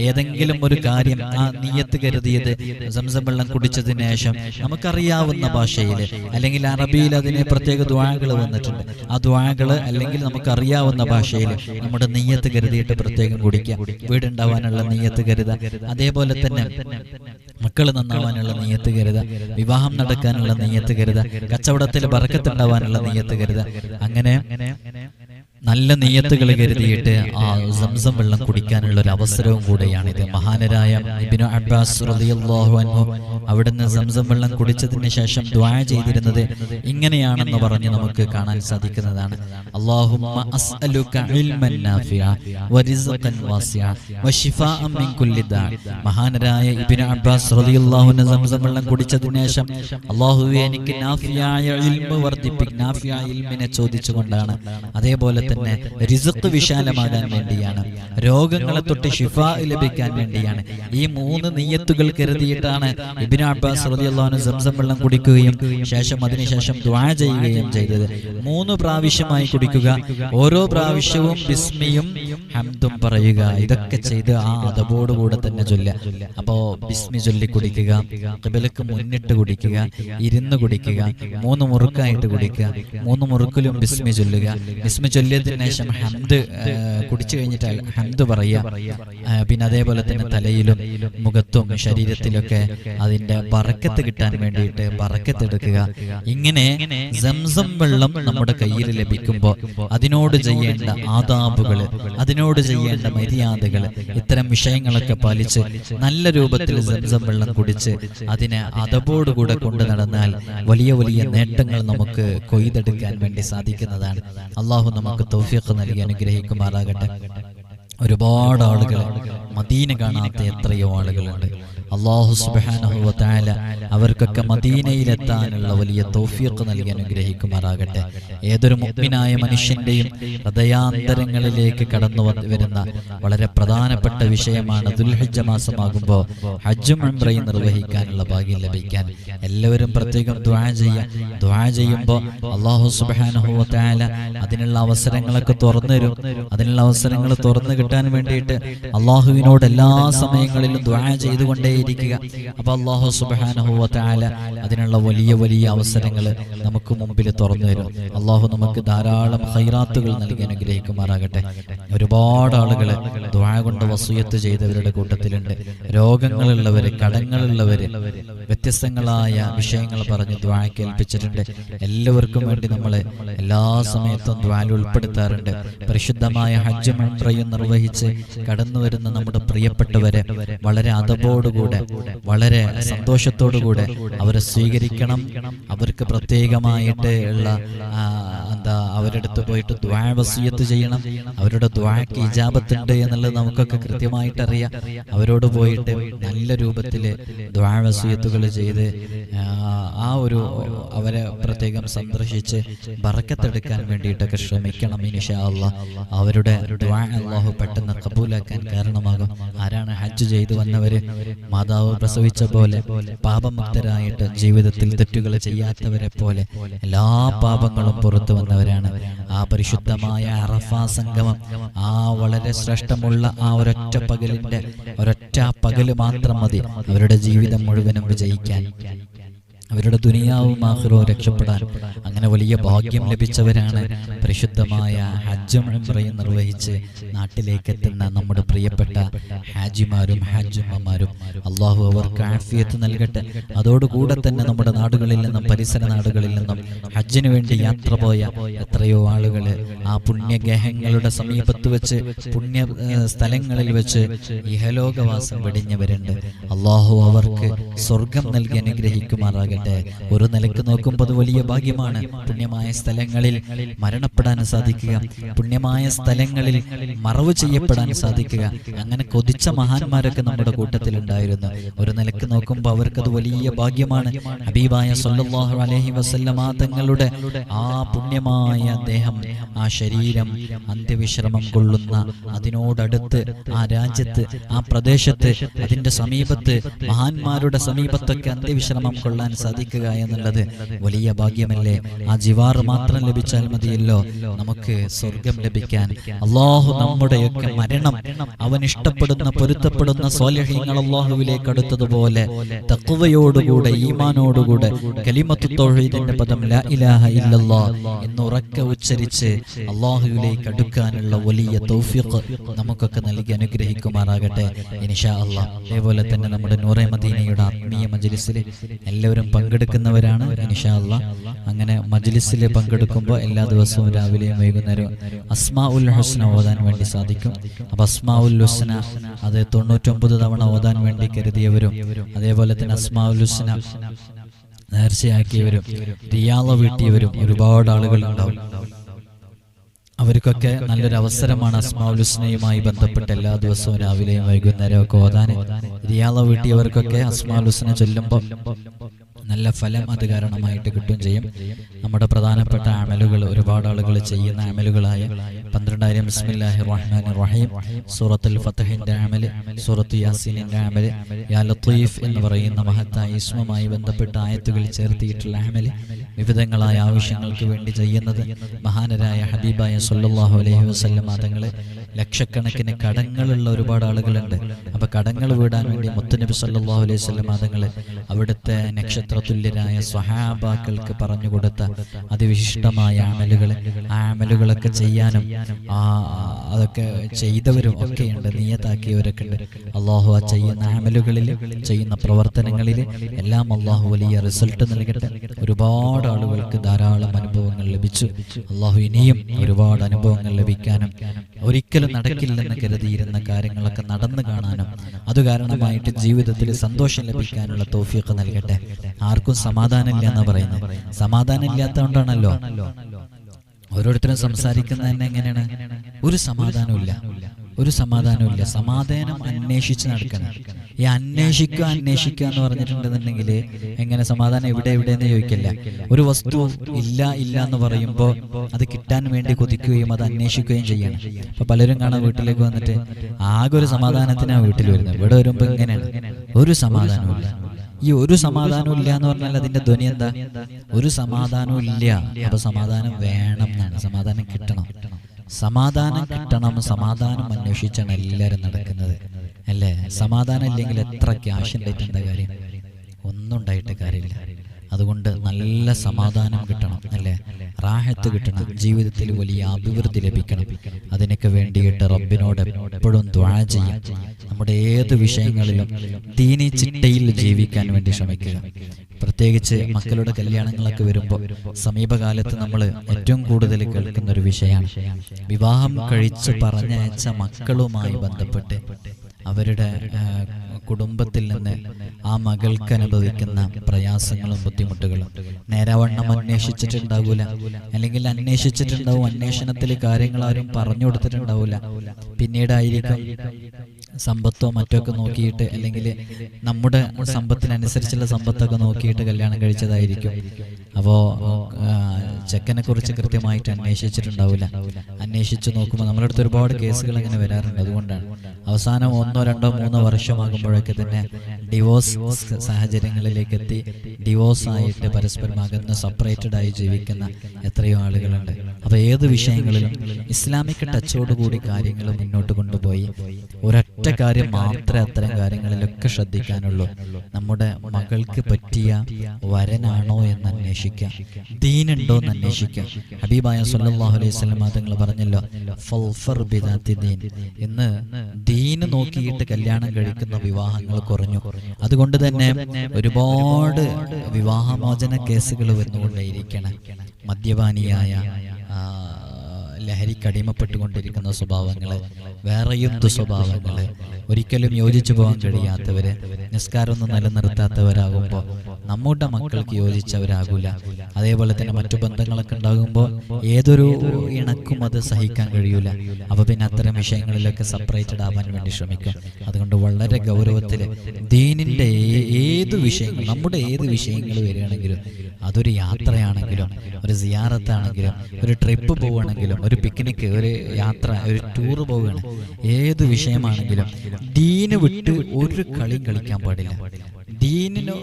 ഏതെങ്കിലും ഒരു കാര്യം ആ നീയത്ത് കരുതിയത് സംസം വെള്ളം കുടിച്ചതിന് ശേഷം നമുക്കറിയാവുന്ന ഭാഷയിൽ അല്ലെങ്കിൽ അറബിയിൽ അതിന് പ്രത്യേക ദ്വാകൾ വന്നിട്ടുണ്ട്. ആ ദ്വാകൾ അല്ലെങ്കിൽ നമുക്കറിയാവുന്ന ഭാഷയിൽ നമ്മുടെ നെയ്യത്ത് കരുതിയിട്ട് പ്രത്യേകം കുടിക്കാം വീടുണ്ടാവാനുള്ള നെയ്യത്ത് കരുത അതേപോലെ തന്നെ. മക്കൾ നന്നാവാനുള്ള നെയ്യത്ത് കരുത. വിവാഹം നടക്കാനുള്ള നെയ്യത്ത് കരുത. കച്ചവടത്തിൽ ബറക്കത്തുണ്ടാവാനുള്ള നെയ്യത്ത് കരുത. അങ്ങനെ നല്ല നെയ്യത്തുകൾ കരുതിയിട്ട് ആ സംസം വെള്ളം കുടിക്കാനുള്ള ഒരു അവസരവും കൂടെയാണിത്. മഹാനരായ അബ്ബാസ് റളിയല്ലാഹു അൻഹു അവിടുന്ന് സംസം വെള്ളം കുടിച്ചതിന് ശേഷം ദ്വാ ചെയ്തിരുന്നത് ഇങ്ങനെയാണെന്ന് പറഞ്ഞ് നമുക്ക് കാണാൻ സാധിക്കുന്നതാണ്. മഹാനരായ ഇബ്നു അബ്ബാസ് സംസം വെള്ളം കുടിച്ചതിന് ശേഷം അല്ലാഹുവേ എനിക്ക് നാഫിയായ ഇൽമ വർദ്ധിപ്പിക്കും നാഫിയായ ഇൽമിനെ ചോദിച്ചുകൊണ്ടാണ്. അതേപോലെ തന്നെ റിസ്ഖ് വിശാലമാകാൻ വേണ്ടിയാണ്. രോഗങ്ങളെ തൊട്ട് ഷിഫ ലഭിക്കാൻ വേണ്ടിയാണ്. ഈ മൂന്ന് നെയ്യത്തുകൾ കരുതിയിട്ടാണ് അബ്ബാസ് വെള്ളം കുടിക്കുകയും ശേഷം അതിനുശേഷം ദ്വാ ചെയ്യുകയും ചെയ്തത്. മൂന്ന് പ്രാവശ്യമായി കുടിക്കുക. ഓരോ പ്രാവശ്യവും ബിസ്മിയും ഹംദും പറയുക. ഇതൊക്കെ ചെയ്ത് ആ അതബോടുകൂടെ തന്നെ ചൊല്ല അപ്പോ ബിസ്മി ചൊല്ലി കുടിക്കുക കിബിലക്ക് മുന്നിട്ട് കുടിക്കുക ഇരുന്ന് കുടിക്കുക മൂന്ന് മുറുക്കായിട്ട് കുടിക്കുക മൂന്ന് മുറുക്കിലും ബിസ്മി ചൊല്ലുക. ബിസ്മി ചൊല്ലിയതിനു ശേഷം ഹംദ് കുടിച്ചു കഴിഞ്ഞിട്ട് ഹംദ് പറയുക. പിന്നെ അതേപോലെ തന്നെ തലയിലും മുഖത്തും ശരീരത്തിലൊക്കെ അതിന്റെ ബറക്കത്ത് കിട്ടാൻ വേണ്ടിയിട്ട് ബറക്കത്ത് എടുക്കുക. ഇങ്ങനെ സംസം വെള്ളം നമ്മുടെ കയ്യിൽ ലഭിക്കുമ്പോൾ അതിനോട് ചെയ്യേണ്ട ആദാബുകൾ അതിനോട് ചെയ്യേണ്ട മര്യാദകൾ ഇത്തരം വിഷയങ്ങളൊക്കെ പാലിച്ച് നല്ല രൂപത്തിൽ സംസം വെള്ളം കുടിച്ച് അതിനെ അതബോടുകൂടെ കൊണ്ടു നടന്നാൽ വലിയ വലിയ നേട്ടങ്ങൾ നമുക്ക് കൊയ്തെടുക്കാൻ വേണ്ടി സാധിക്കുന്നതാണ്. അള്ളാഹു നമുക്ക് തൗഫീഖ് നൽകി അനുഗ്രഹിക്കുമാറാകട്ടെ. ഒരുപാട് ആളുകൾ മദീന കാണാത്ത എത്രയോ ആളുകളുണ്ട്. അള്ളാഹു സുബാനഹുവ താല അവർക്കൊക്കെ മദീനയിലെത്താനുള്ള വലിയ തോഫിയൊക്കെ നൽകി അനുഗ്രഹിക്കുമാറാകട്ടെ. ഏതൊരു മുഗ്മിനായ മനുഷ്യന്റെയും ഹൃദയാന്തരങ്ങളിലേക്ക് കടന്നു വരുന്ന വളരെ പ്രധാനപ്പെട്ട വിഷയമാണ് ദുൽഹജ്ജ മാസമാകുമ്പോൾ ഹജ്ജും ഉംറയും നിർവഹിക്കാനുള്ള ഭാഗ്യം ലഭിക്കാൻ എല്ലാവരും പ്രത്യേകം ദ്വാ ചെയ്യുക ദ്വാ ചെയ്യുമ്പോൾ അള്ളാഹു സുബാനഹുവ താല അതിനുള്ള അവസരങ്ങളൊക്കെ തുറന്നു തരും. അതിനുള്ള അവസരങ്ങൾ തുറന്നു കിട്ടാൻ വേണ്ടിയിട്ട് അള്ളാഹുവിനോട് എല്ലാ സമയങ്ങളിലും ദ്വാ ചെയ്തുകൊണ്ടേയിരിക്കുക. അപ്പൊ അള്ളാഹു സുബാനഹുവ താല അതിനുള്ള വലിയ വലിയ അവസരങ്ങൾ നമുക്ക് മുമ്പിൽ തുറന്നു തരും. അള്ളാഹു നമുക്ക് ധാരാളം ഹൈറാത്തുകൾ നൽകി അനുഗ്രഹിക്കുമാറാകട്ടെ. ഒരുപാട് ആളുകൾ ദ്വാ കൊണ്ട് വസൂയത്ത് ചെയ്തവരുടെ കൂട്ടത്തിലുണ്ട്. രോഗങ്ങളുള്ളവര് കടങ്ങളുള്ളവര് വ്യത്യസ്തങ്ങളായ വിഷയങ്ങൾ പറഞ്ഞ് ദ്വാ കേൾപ്പിച്ചിട്ടുണ്ട്. എല്ലാവർക്കും വേണ്ടി നമ്മൾ എല്ലാ സമയത്തും ദ്വാൽ ഉൾപ്പെടുത്താറുണ്ട്. പരിശുദ്ധമായ ഹജ്ജ് മന്ത്രയും നിർവഹിച്ച് കടന്നു വരുന്ന നമ്മുടെ പ്രിയപ്പെട്ടവരെ വളരെ അതബോടുകൂടെ വളരെ സന്തോഷത്തോടുകൂടെ അവരെ സ്വീകരിക്കണം. അവർക്ക് പ്രത്യേകമായിട്ട് ഉള്ള എന്താ അവരുടെ അടുത്ത് പോയിട്ട് ദ്വാവസീയത്ത് ചെയ്യണം. അവരുടെ ദ്വാക്ക് ഇജാപത്തുണ്ട് എന്നുള്ളത് നമുക്കൊക്കെ കൃത്യമായിട്ട് അറിയാം അവരോട് പോയിട്ട് നല്ല രൂപത്തിൽ ദ്വാവസീയത്തുകൾ ചെയ്ത് ആ, ഒരു അവരെ പ്രത്യേകം സന്ദർശിച്ച് ബറക്കത്തെടുക്കാൻ വേണ്ടിയിട്ടൊക്കെ ശ്രമിക്കണം ഇനിഷ അള്ളാഹ് അവരുടെ അള്ളാഹു പെട്ടെന്ന് കബൂലാക്കാൻ കാരണമാകും. ആരാണ് ഹജ്ജ് ചെയ്തു വന്നവര്? മാതാവ് പ്രസവിച്ച പോലെ പാപമുക്തരായിട്ട് ജീവിതത്തിൽ തെറ്റുകൾ ചെയ്യാത്തവരെ പോലെ എല്ലാ പാപങ്ങളും പുറത്തു വന്നവരാണ്. ആ പരിശുദ്ധമായ അറഫാ സംഗമം ആ വളരെ ശ്രേഷ്ഠമുള്ള ആ ഒരൊറ്റ പകലിന്റെ ഒരൊറ്റ പകൽ മാത്രം മതി. അവരുടെ ജീവിതം മുഴുവനും വിജയിക്കാൻ അവരുടെ ദുനിയാവും ആഹ്റവും രക്ഷപ്പെടാൻ അങ്ങനെ വലിയ ഭാഗ്യം ലഭിച്ചവരാണ് പരിശുദ്ധമായ ഹജ്ജും ഉംറയും നിർവഹിച്ച് നാട്ടിലേക്ക് എത്തുന്ന നമ്മുടെ പ്രിയപ്പെട്ട ഹാജിമാരും ഹാജുമ്മമാരും. അള്ളാഹു അവർക്ക് ആഫിയത്ത് നൽകട്ടെ. അതോടുകൂടെ തന്നെ നമ്മുടെ നാടുകളിൽ നിന്നും പരിസര നാടുകളിൽ നിന്നും ഹജ്ജിന് വേണ്ടി യാത്ര പോയ എത്രയോ ആളുകൾ ആ പുണ്യഗേഹങ്ങളുടെ സമീപത്ത് വെച്ച് പുണ്യ സ്ഥലങ്ങളിൽ വെച്ച് ഇഹലോകവാസം വെടിഞ്ഞവരുണ്ട്. അള്ളാഹു അവർക്ക് സ്വർഗം നൽകി അനുഗ്രഹിക്കുമാറാകട്ടെ. ഒരു നിലയ്ക്ക് നോക്കുമ്പോൾ അത് വലിയ ഭാഗ്യമാണ്. പുണ്യമായ സ്ഥലങ്ങളിൽ മരണപ്പെടാൻ സാധിക്കുക. പുണ്യമായ സ്ഥലങ്ങളിൽ മറവ് ചെയ്യപ്പെടാൻ സാധിക്കുക. അങ്ങനെ കൊതിച്ച മഹാന്മാരൊക്കെ നമ്മുടെ കൂട്ടത്തിൽ ഉണ്ടായിരുന്നു. ഒരു നിലയ്ക്ക് നോക്കുമ്പോൾ അവർക്കത് വലിയ ഭാഗ്യമാണ്. ഹബീബായ സല്ലല്ലാഹു അലഹി വസല്ലമാ തങ്ങളുടെ ആ പുണ്യമായ ദേഹം ആ ശരീരം അന്ത്യവിശ്രമം കൊള്ളുന്ന അതിനോടടുത്ത് ആ രാജ്യത്ത് ആ പ്രദേശത്ത് അതിന്റെ സമീപത്ത് മഹാന്മാരുടെ സമീപത്തൊക്കെ അന്ത്യവിശ്രമം കൊള്ളാൻ സാധിക്കുക എന്നുള്ളത് വലിയ ഭാഗ്യമല്ലേ? ആ ജിവാർ മാത്രം ലഭിച്ചാൽ മതിയല്ലോ. നമുക്ക് സ്വർഗം ലഭിക്കാൻ. അള്ളാഹു നമ്മുടെയൊക്കെ മരണം അവൻ ഇഷ്ടപ്പെടുന്ന പൊരുത്തപ്പെടുന്ന സ്വാലഹ്യങ്ങൾ അള്ളാഹുവിലേക്ക് അടുത്തതുപോലെ തക്കുവയോടുകൂടെ ഈമാനോടുകൂടെ കലിമത്തു തൊഴിലിന്റെ പദം ലാ ഇലാഹ ഇല്ലല്ലാ എന്ന് ഉറക്കെ ഉച്ചരിച്ച് അള്ളാഹുവിലേക്ക് അടുക്കാനുള്ള വലിയ തൗഫീഖ് നമുക്കൊക്കെ നൽകി അനുഗ്രഹിക്കുമാറാകട്ടെ. ഇൻഷാ അള്ളാഹ് അതേപോലെ തന്നെ നമ്മുടെ നൂറെ മദീനയുടെ ആത്മീയ മജലിസിൽ എല്ലാവരും പങ്കെടുക്കുന്നവരാണ് ഇൻഷാല്ല അങ്ങനെ മജ്ലിസിൽ പങ്കെടുക്കുമ്പോൾ എല്ലാ ദിവസവും രാവിലെയും വൈകുന്നേരവും അസ്മാ ഉൽ ഹുസ്ന ഓതാൻ വേണ്ടി സാധിക്കും. അപ്പൊ അസ്മാ ഉൽ ഹുസ്ന അത് തൊണ്ണൂറ്റൊമ്പത് തവണ ഓതാൻ വേണ്ടി കരുതിയവരും അതേപോലെ തന്നെ അസ്മാ ഉൽ ഹുസ്ന നേർച്ചയാക്കിയവരും റിയാള വീട്ടിയവരും ഒരുപാട് ആളുകൾ ഉണ്ടാവും. അവർക്കൊക്കെ നല്ലൊരു അവസരമാണ് അസ്മാഉലുസ്നയുമായി ബന്ധപ്പെട്ട് എല്ലാ ദിവസവും രാവിലെയും വൈകുന്നേരവും ഒക്കെ ഓതാൻ. റിയാള വീട്ടിയവർക്കൊക്കെ അസ്മാഉലുസ്ന ചൊല്ലുമ്പോൾ നല്ല ഫലം അത് കാരണമായിട്ട് കിട്ടുകയും ചെയ്യും. നമ്മുടെ പ്രധാനപ്പെട്ട അമലുകൾ ഒരുപാട് ആളുകൾ ചെയ്യുന്ന അമലുകളായ പന്ത്രണ്ടായിരം ബിസ്മില്ലാഹി റഹ്മാൻ റഹീം സൂറത്തുൽ ഫത്തഹിന്റെ അമൽ സൂറത്ത് യാസീനിന്റെ അമൽ യാ ലത്തീഫ് എന്ന് പറയുന്ന മഹത്തായ ഇസ്മുമായി ബന്ധപ്പെട്ട ആയത്തുകൾ ചേർത്തിയിട്ടുള്ള അമൽ വിവിധങ്ങളായ ആവശ്യങ്ങൾക്ക് വേണ്ടി ചെയ്യുന്നത് മഹാനരായ ഹബീബായ സല്ലല്ലാഹു അലൈഹി വസല്ലം തങ്ങൾ ലക്ഷക്കണക്കിന് കടങ്ങളുള്ള ഒരുപാട് ആളുകളുണ്ട്. അപ്പൊ കടങ്ങൾ വീടാൻ വേണ്ടി മുത്തുനബി സല്ലാഹു അലൈഹി വസല്ലം അതുങ്ങൾ അവിടുത്തെ നക്ഷത്രതുല്യരായ സ്വഹാബാക്കൾക്ക് പറഞ്ഞു കൊടുത്ത അതിവിശിഷ്ടമായ അമലുകൾ ആ അമലുകളൊക്കെ ചെയ്യാനും ആ അതൊക്കെ ചെയ്തവരും ഒക്കെയുണ്ട് നീയത്താക്കിയവരൊക്കെ ഉണ്ട് അള്ളാഹു ആ ചെയ്യുന്ന ആമലുകളിൽ ചെയ്യുന്ന പ്രവർത്തനങ്ങളിൽ എല്ലാം അള്ളാഹു വലിയ റിസൾട്ട് നൽകട്ടെ. ഒരുപാട് ആളുകൾക്ക് ധാരാളം അനുഭവങ്ങൾ ലഭിച്ചു. അള്ളാഹു ഇനിയും ഒരുപാട് അനുഭവങ്ങൾ ലഭിക്കാനും ഒരിക്കലും നടക്കില്ലെന്ന് കരുതിയിരുന്ന കാര്യങ്ങളൊക്കെ നടന്നു കാണാനും അത് കാരണമായിട്ട് ജീവിതത്തിൽ സന്തോഷം ലഭിക്കാനുള്ള തോഫിയൊക്കെ നൽകട്ടെ. ആർക്കും സമാധാനമില്ല എന്ന് പറയുന്നു സമാധാനം ഇല്ലാത്തതുകൊണ്ടാണല്ലോ ഓരോരുത്തരും സംസാരിക്കുന്നത് തന്നെ എങ്ങനെയാണ്? ഒരു സമാധാനമില്ല ഒരു സമാധാനമില്ല സമാധാനം അന്വേഷിച്ച് നടക്കണം. ഈ അന്വേഷിക്കുക അന്വേഷിക്കുക എന്ന് പറഞ്ഞിട്ടുണ്ടെന്നുണ്ടെങ്കിൽ എങ്ങനെ സമാധാനം എവിടെ എവിടെ എന്ന് ചോദിക്കില്ല. ഒരു വസ്തു ഇല്ല ഇല്ല എന്ന് പറയുമ്പോൾ അത് കിട്ടാൻ വേണ്ടി കൊതിക്കുകയും അത് അന്വേഷിക്കുകയും ചെയ്യണം. അപ്പൊ പലരും കാണാൻ വീട്ടിലേക്ക് വന്നിട്ട് ആകെ ഒരു സമാധാനത്തിനാണ് വീട്ടിൽ വരുന്നത്. ഇവിടെ വരുമ്പോൾ ഇങ്ങനെയാണ് ഒരു സമാധാനവും ഈ ഒരു സമാധാനവും ഇല്ല എന്ന് പറഞ്ഞാൽ അതിന്റെ ധ്വനി എന്താ? ഒരു സമാധാനവും ഇല്ല അപ്പൊ സമാധാനം വേണം എന്നാണ്. സമാധാനം കിട്ടണം. സമാധാനം കിട്ടണം സമാധാനം അന്വേഷിച്ചാണ് എല്ലാവരും നടക്കുന്നത്. അല്ലേ? സമാധാനം ഇല്ലെങ്കിൽ എത്ര ക്യാഷ് ഉണ്ടായിട്ട് എന്താ കാര്യം? ഒന്നും ഉണ്ടായിട്ട് കാര്യമില്ല. അതുകൊണ്ട് നല്ല സമാധാനം കിട്ടണം അല്ലേ? റാഹത്ത് കിട്ടണം ജീവിതത്തിൽ വലിയ അഭിവൃദ്ധി ലഭിക്കണം. അതിനൊക്കെ വേണ്ടിയിട്ട് റബ്ബിനോട് എപ്പോഴും ദ്വാഴ ചെയ്യാം നമ്മുടെ ഏത് വിഷയങ്ങളിലും ദീനി ചിട്ടയിൽ ജീവിക്കാൻ വേണ്ടി ശ്രമിക്കുക. പ്രത്യേകിച്ച് മക്കളുടെ കല്യാണങ്ങളൊക്കെ വരുമ്പോൾ സമീപകാലത്ത് നമ്മൾ ഏറ്റവും കൂടുതൽ കേൾക്കുന്ന ഒരു വിഷയമാണ് വിവാഹം കഴിച്ച് പറഞ്ഞയച്ച മക്കളുമായി ബന്ധപ്പെട്ട് അവരുടെ കുടുംബത്തിൽ നിന്ന് ആ മകൾക്ക് അനുഭവിക്കുന്ന പ്രയാസങ്ങളും ബുദ്ധിമുട്ടുകളും നേരാവണ്ണം അന്വേഷിച്ചിട്ടുണ്ടാവൂല. അല്ലെങ്കിൽ അന്വേഷിച്ചിട്ടുണ്ടാവും അന്വേഷണത്തിൽ കാര്യങ്ങൾ ആരും പറഞ്ഞു കൊടുത്തിട്ടുണ്ടാവില്ല പിന്നീടായിരിക്കും സമ്പത്തോ മറ്റോ ഒക്കെ നോക്കിയിട്ട് അല്ലെങ്കിൽ നമ്മുടെ സമ്പത്തിനനുസരിച്ചുള്ള സമ്പത്തൊക്കെ നോക്കിയിട്ട് കല്യാണം കഴിച്ചതായിരിക്കും. അപ്പോൾ ചെക്കനെ കുറിച്ച് കൃത്യമായിട്ട് അന്വേഷിച്ചിട്ടുണ്ടാവില്ല. അന്വേഷിച്ചു നോക്കുമ്പോൾ നമ്മുടെ അടുത്ത് ഒരുപാട് കേസുകൾ അങ്ങനെ വരാറുണ്ട്. അതുകൊണ്ടാണ് അവസാനം ഒന്നോ രണ്ടോ മൂന്നോ വർഷമാകുമ്പോഴൊക്കെ തന്നെ ഡിവോഴ്സ് സാഹചര്യങ്ങളിലേക്ക് എത്തി ഡിവോഴ്സ് ആയിട്ട് പരസ്പരം അകന്ന് സെപ്പറേറ്റഡ് ആയി ജീവിക്കുന്ന എത്രയോ ആളുകളുണ്ട്. അപ്പോൾ ഏത് വിഷയങ്ങളിലും ഇസ്ലാമിക് ടച്ചോടുകൂടി കാര്യങ്ങൾ മുന്നോട്ട് കൊണ്ടുപോയി ഒരൊറ്റ കാര്യം മാത്രമേ അത്തരം കാര്യങ്ങളിലൊക്കെ ശ്രദ്ധിക്കാനുള്ളൂ. നമ്മുടെ മകൾക്ക് പറ്റിയ വരനാണോ എന്ന് അന്വേഷിക്കുക ദീനുണ്ടോ എന്ന് അന്വേഷിക്കുക ഹബീബായ സല്ലല്ലാഹു അലൈഹി വസല്ലം തങ്ങൾ പറഞ്ഞല്ലോ ഫൽഫർ ഇന്ന് ദീന് നോക്കിയിട്ട് കല്യാണം കഴിക്കുന്ന വിവാഹങ്ങൾ കുറഞ്ഞു. അതുകൊണ്ട് തന്നെ ഒരുപാട് വിവാഹമോചന കേസുകൾ വന്നുകൊണ്ടേയിരിക്കണം. മദ്യപാനിയായ ലഹരിക്ക് അടിമപ്പെട്ടുകൊണ്ടിരിക്കുന്ന സ്വഭാവങ്ങൾ വേറെയും ദുസ്വഭാവങ്ങൾ. ഒരിക്കലും യോജിച്ചു പോകാൻ കഴിയാത്തവര് നിസ്കാരമൊന്നും നിലനിർത്താത്തവരാകുമ്പോൾ നമ്മുടെ മക്കൾക്ക് യോജിച്ചവരാകൂല. അതേപോലെ തന്നെ മറ്റു ബന്ധങ്ങളൊക്കെ ഉണ്ടാകുമ്പോൾ ഏതൊരു ഇണക്കും അത് സഹിക്കാൻ കഴിയൂല. അപ്പൊ പിന്നെ അത്തരം വിഷയങ്ങളിലൊക്കെ സെപ്പറേറ്റഡ് ആവാൻ വേണ്ടി ശ്രമിക്കും. അതുകൊണ്ട് വളരെ ഗൗരവത്തിൽ ദീനിന്റെ ഏത് വിഷയങ്ങൾ നമ്മുടെ ഏത് വിഷയങ്ങൾ വരികയാണെങ്കിലും അതൊരു യാത്രയാണെങ്കിലും ഒരു സിയാറത്താണെങ്കിലും ഒരു ട്രിപ്പ് പോവുകയാണെങ്കിലും ഒരു പിക്നിക്ക് ഒരു യാത്ര ഒരു ടൂർ പോവുകയാണ്. ഏത് വിഷയമാണെങ്കിലും ദീന് വിട്ട് ഒരു കളിയും കളിക്കാൻ പാടില്ല. ദീനിന്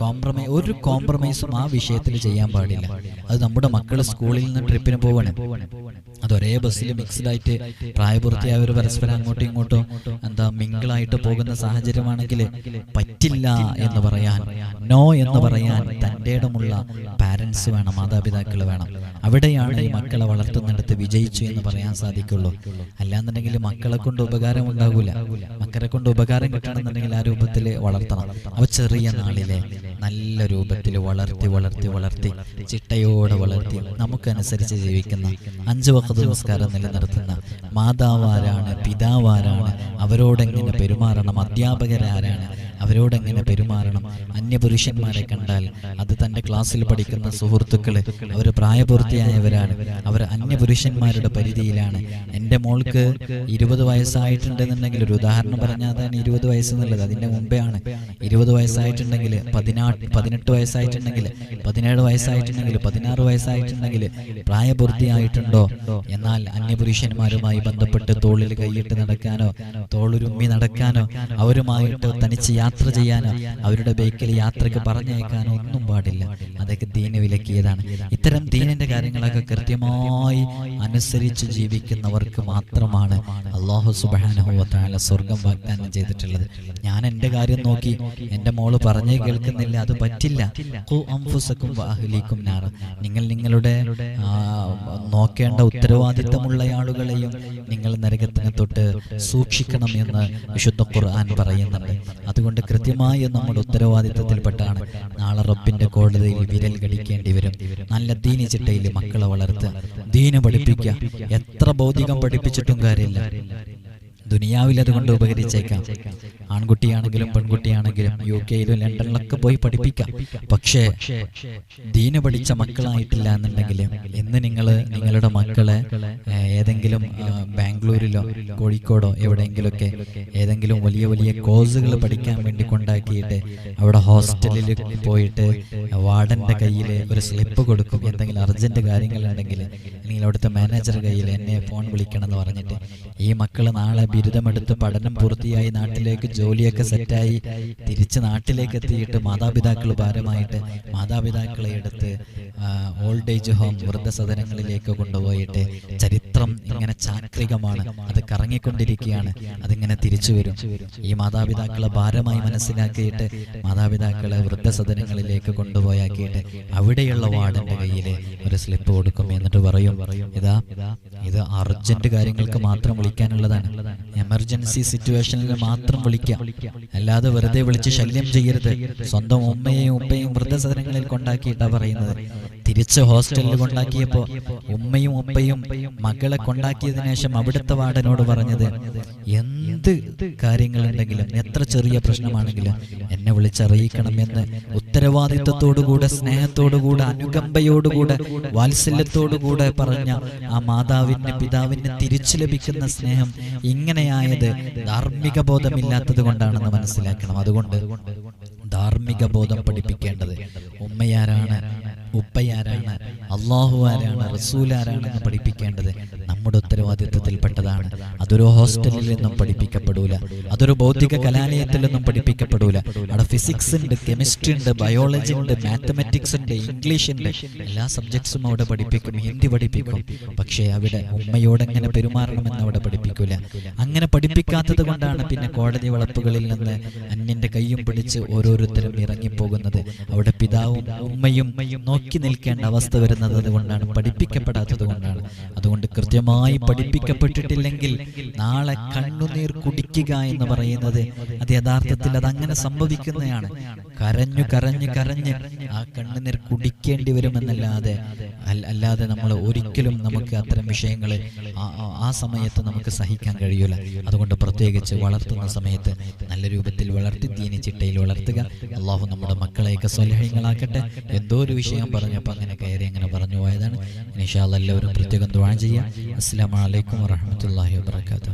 കോംപ്രമൈ ഒരു കോംപ്രമൈസും ആ വിഷയത്തിൽ ചെയ്യാൻ പാടില്ല. അത് നമ്മുടെ മക്കൾ സ്കൂളിൽ നിന്ന് ട്രിപ്പിന് പോവാണ്. അത് ഒരേ ബസ്സിൽ മിക്സ്ഡ് ആയിട്ട് പ്രായപൂർത്തിയായവർ പരസ്പരം അങ്ങോട്ടും ഇങ്ങോട്ടും എന്താ മിങ്കിളായിട്ട് പോകുന്ന സാഹചര്യമാണെങ്കിൽ പറ്റില്ല എന്ന് പറയാൻ നോ എന്ന് പറയാൻ തന്റെ ഇടമുള്ള പാരൻസ് വേണം മാതാപിതാക്കൾ വേണം അവിടെയാണ് ഈ മക്കളെ വളർത്തുന്നിടത്ത് വിജയിച്ചു എന്ന് പറയാൻ സാധിക്കുള്ളൂ. അല്ലാന്നുണ്ടെങ്കിൽ മക്കളെ കൊണ്ട് ഉപകാരം ഉണ്ടാകൂല മക്കളെ കൊണ്ട് ഉപകാരം കിട്ടണമെന്നുണ്ടെങ്കിൽ ആ രൂപത്തിൽ വളർത്തണം. അവ ചെറിയ നാളിലെ നല്ല രൂപത്തിൽ വളർത്തി വളർത്തി വളർത്തി ചിട്ടയോടെ വളർത്തി നമുക്കനുസരിച്ച് ജീവിക്കുന്ന അഞ്ചു നമസ്കാരം നിലനിർത്തുന്ന മാതാവാരാണ് പിതാവാരാണ് അവരോടെങ്ങനെ പെരുമാറണം അധ്യാപകരാരാണ് അവരോടെങ്ങനെ പെരുമാറണം? അന്യപുരുഷന്മാരെ കണ്ടാൽ അത് തന്റെ ക്ലാസ്സിൽ പഠിക്കുന്ന സുഹൃത്തുക്കൾ അവർ പ്രായപൂർത്തിയായവരാണ്. അവർ അന്യപുരുഷന്മാരുടെ പരിധിയിലാണ്. എന്റെ മോൾക്ക് ഇരുപത് വയസ്സായിട്ടുണ്ടെന്നുണ്ടെങ്കിൽ ഒരു ഉദാഹരണം പറഞ്ഞാൽ അതാണ് ഇരുപത് വയസ്സ് എന്നുള്ളത്. അതിന്റെ മുമ്പേ ആണ്. ഇരുപത് വയസ്സായിട്ടുണ്ടെങ്കിൽ പതിനാ പതിനെട്ട് വയസ്സായിട്ടുണ്ടെങ്കിൽ പതിനേഴ് വയസ്സായിട്ടുണ്ടെങ്കിൽ പതിനാറ് വയസ്സായിട്ടുണ്ടെങ്കിൽ പ്രായപൂർത്തിയായിട്ടുണ്ടോ? എന്നാൽ അന്യപുരുഷന്മാരുമായി ബന്ധപ്പെട്ട് തോളിൽ കൈയിട്ട് നടക്കാനോ തോളുരുമ്മി നടക്കാനോ അവരുമായിട്ട് തനിച്ച് യാത്ര ചെയ്യാനോ അവരുടെ ബൈക്കിൽ യാത്രയ്ക്ക് പറഞ്ഞേക്കാനോ ഒന്നും പാടില്ല. അതൊക്കെ ദീന വിലക്കിയതാണ്. ഇത്തരം ദീനന്റെ കാര്യങ്ങളൊക്കെ കൃത്യമായി അനുസരിച്ച് ജീവിക്കുന്നവർക്ക് മാത്രമാണ് അള്ളാഹു സുബാനുഭവത്താല സ്വർഗം വാഗ്ദാനം ചെയ്തിട്ടുള്ളത്. ഞാൻ എന്റെ കാര്യം നോക്കി. എന്റെ മോൾ പറഞ്ഞേ കേൾക്കുന്നില്ല. അത് പറ്റില്ല. നാർ നിങ്ങൾ നിങ്ങളുടെ നോക്കേണ്ട ഉത്തരവാദിത്തമുള്ള ആളുകളെയും നിങ്ങൾ നരകത്തിന് തൊട്ട് സൂക്ഷിക്കണം എന്ന് വിശുദ്ധ ഖുർആൻ പറയുന്നുണ്ട്. അതുകൊണ്ട് കൃത്യമായി നമ്മൾ ഉത്തരവാദിത്തത്തിൽപ്പെട്ടാണ് നാളെ റബ്ബിന്റെ കോടതിയിൽ വിരൽ കടിക്കേണ്ടി വരും. നല്ല ദീനി ചിട്ടയിൽ മക്കളെ വളർത്തുക. ദീന പഠിപ്പിക്കുക. എത്ര ഭൗതികം പഠിപ്പിച്ചിട്ടും കാര്യമില്ല. ദുനിയാവിൽ അതുകൊണ്ട് ഉപകരിച്ചേക്കാം. ആൺകുട്ടിയാണെങ്കിലും പെൺകുട്ടിയാണെങ്കിലും യു കെയിലും ലണ്ടനിലൊക്കെ പോയി പഠിപ്പിക്കാം. പക്ഷേ ദീന പഠിച്ച മക്കളായിട്ടില്ല എന്നുണ്ടെങ്കിൽ ഇന്ന് നിങ്ങൾ നിങ്ങളുടെ മക്കളെ ഏതെങ്കിലും ബാംഗ്ലൂരിലോ കോഴിക്കോടോ എവിടെയെങ്കിലുമൊക്കെ ഏതെങ്കിലും വലിയ വലിയ കോഴ്സുകൾ പഠിക്കാൻ വേണ്ടി കൊണ്ടാക്കിയിട്ട് അവിടെ ഹോസ്റ്റലിൽ പോയിട്ട് വാർഡന്റെ കയ്യിൽ ഒരു സ്ലിപ്പ് കൊടുക്കും. എന്തെങ്കിലും അർജന്റ് കാര്യങ്ങളുണ്ടെങ്കിൽ അല്ലെങ്കിൽ അവിടുത്തെ മാനേജർ കയ്യിൽ എന്നെ ഫോൺ വിളിക്കണം എന്ന് പറഞ്ഞിട്ട് ഈ മക്കൾ നാളെ ബിരുദമെടുത്ത് പഠനം പൂർത്തിയായി നാട്ടിലേക്ക് ജോലിയൊക്കെ സെറ്റായി തിരിച്ച് നാട്ടിലേക്ക് എത്തിയിട്ട് മാതാപിതാക്കൾ ഭാരമായിട്ട് മാതാപിതാക്കളെ എടുത്ത് ഓൾഡ് ഏജ് ഹോം വൃദ്ധസദനങ്ങളിലേക്ക് കൊണ്ടുപോയിട്ട് ചരിത്രം ഇങ്ങനെ ചാക്രികമാണ്. അത് കറങ്ങിക്കൊണ്ടിരിക്കുകയാണ്. അതിങ്ങനെ തിരിച്ചു വരും. ഈ മാതാപിതാക്കളെ ഭാരമായി മനസ്സിലാക്കിയിട്ട് മാതാപിതാക്കളെ വൃദ്ധസദനങ്ങളിലേക്ക് കൊണ്ടുപോയാക്കിയിട്ട് അവിടെയുള്ള വാർഡിന്റെ കയ്യിൽ ഒരു സ്ലിപ്പ് കൊടുക്കും. എന്നിട്ട് പറയും ഇതാ ഇത് അർജന്റ് കാര്യങ്ങൾക്ക് മാത്രം വിളിക്കാനുള്ളതാണ്. എമർജൻസി സിറ്റുവേഷനിൽ മാത്രം വിളിക്കാം. അല്ലാതെ വെറുതെ വിളിച്ച് ശല്യം ചെയ്യരുത്. സ്വന്തം ഉമ്മയെയും ഉപ്പയും വൃദ്ധസദനങ്ങളിൽ കൊണ്ടാക്കിയിട്ടാ പറയുന്നത്. തിരിച്ച് ഹോസ്റ്റലിൽ കൊണ്ടാക്കിയപ്പോ ഉമ്മയും ഉപ്പയും മകളെ കൊണ്ടാക്കിയതിനു ശേഷം അവിടുത്തെ വാർഡനോട് പറഞ്ഞത് എന്ത് കാര്യങ്ങളുണ്ടെങ്കിലും എത്ര ചെറിയ പ്രശ്നമാണെങ്കിലും എന്നെ വിളിച്ചറിയിക്കണമെന്ന് ഉത്തരവാദിത്വത്തോടുകൂടെ സ്നേഹത്തോടുകൂടെ അനുകമ്പയോടുകൂടെ വാത്സല്യത്തോടുകൂടെ പറഞ്ഞ ആ മാതാവിന് പിതാവിന് തിരിച്ചു ലഭിക്കുന്ന സ്നേഹം ഇങ്ങനെയായത് ധാർമ്മിക ബോധമില്ലാത്തത് കൊണ്ടാണെന്ന് മനസ്സിലാക്കണം. അതുകൊണ്ട് ധാർമ്മിക ബോധം പഠിപ്പിക്കേണ്ടത് ഉമ്മയാരാണ് ഉപ്പയാരാണ് അള്ളാഹു ആരാണ് റസൂൽ ആരാണെന്ന് പഠിപ്പിക്കേണ്ടത്? നമ്മുടെ ഉത്തരവാദിത്വത്തിൽപ്പെട്ടതാണ് അതൊരു ഹോസ്റ്റലിൽ നിന്നും പഠിപ്പിക്കപ്പെടൂല. അതൊരു ഭൗതിക കലാലയത്തിൽ നിന്നും പഠിപ്പിക്കപ്പെടൂല. അവിടെ ഫിസിക്സ് ഉണ്ട് കെമിസ്ട്രി ഉണ്ട് ബയോളജി ഉണ്ട് മാത്തമെറ്റിക്സ് ഉണ്ട് ഇംഗ്ലീഷ് ഉണ്ട് എല്ലാ സബ്ജക്ട്സും അവിടെ പഠിപ്പിക്കും. ഹിന്ദി പഠിപ്പിക്കും. പക്ഷേ അവിടെ ഉമ്മയോട് എങ്ങനെ പെരുമാറണമെന്ന് അവിടെ പഠിപ്പിക്കൂല. അങ്ങനെ പഠിപ്പിക്കാത്തത് കൊണ്ടാണ് പിന്നെ കോടതി വളപ്പുകളിൽ നിന്ന് അന്യന്റെ കൈയും പിടിച്ച് ഓരോരുത്തരും ഇറങ്ങിപ്പോകുന്നത്. അവിടെ പിതാവും ഉമ്മയും നോക്കി നിൽക്കേണ്ട അവസ്ഥ വരുന്നത് അതുകൊണ്ടാണ് പഠിപ്പിക്കപ്പെടാത്തത് കൊണ്ടാണ്. അതുകൊണ്ട് കൃത്യമായി പഠിപ്പിക്കപ്പെട്ടിട്ടില്ലെങ്കിൽ നാളെ കണ്ണുനീർ കുടിക്കുക എന്ന് പറയുന്നത് അത് യഥാർത്ഥത്തിൽ അത് അങ്ങനെ സംഭവിക്കുന്നതാണ്. കരഞ്ഞു കരഞ്ഞു കരഞ്ഞ് ആ കണ്ണുനീർ കുടിക്കേണ്ടി വരുമെന്നല്ലാതെ അല്ലാതെ നമ്മൾ ഒരിക്കലും നമുക്ക് അത്തരം വിഷയങ്ങൾ ആ സമയത്ത് നമുക്ക് സഹിക്കാൻ കഴിയൂല. അതുകൊണ്ട് പ്രത്യേകിച്ച് വളർത്തുന്ന സമയത്ത് നല്ല രൂപത്തിൽ വളർത്തി ദീനി ചിട്ടയിൽ വളർത്തുക. അള്ളാഹു നമ്മുടെ മക്കളെയൊക്കെ സ്വലഹ്യങ്ങളാക്കട്ടെ എന്തോ ഒരു വിഷയം പറഞ്ഞപ്പോൾ അങ്ങനെ കയറി അങ്ങനെ പറഞ്ഞു പോയതാണ്. അല്ലാ എല്ലാവരും പ്രത്യേകം ദ്വാ ചെയ്യാം. അസ്സാം വലൈക്കും വാഹമത്തല്ലാഹി വാബർക്കാത്തു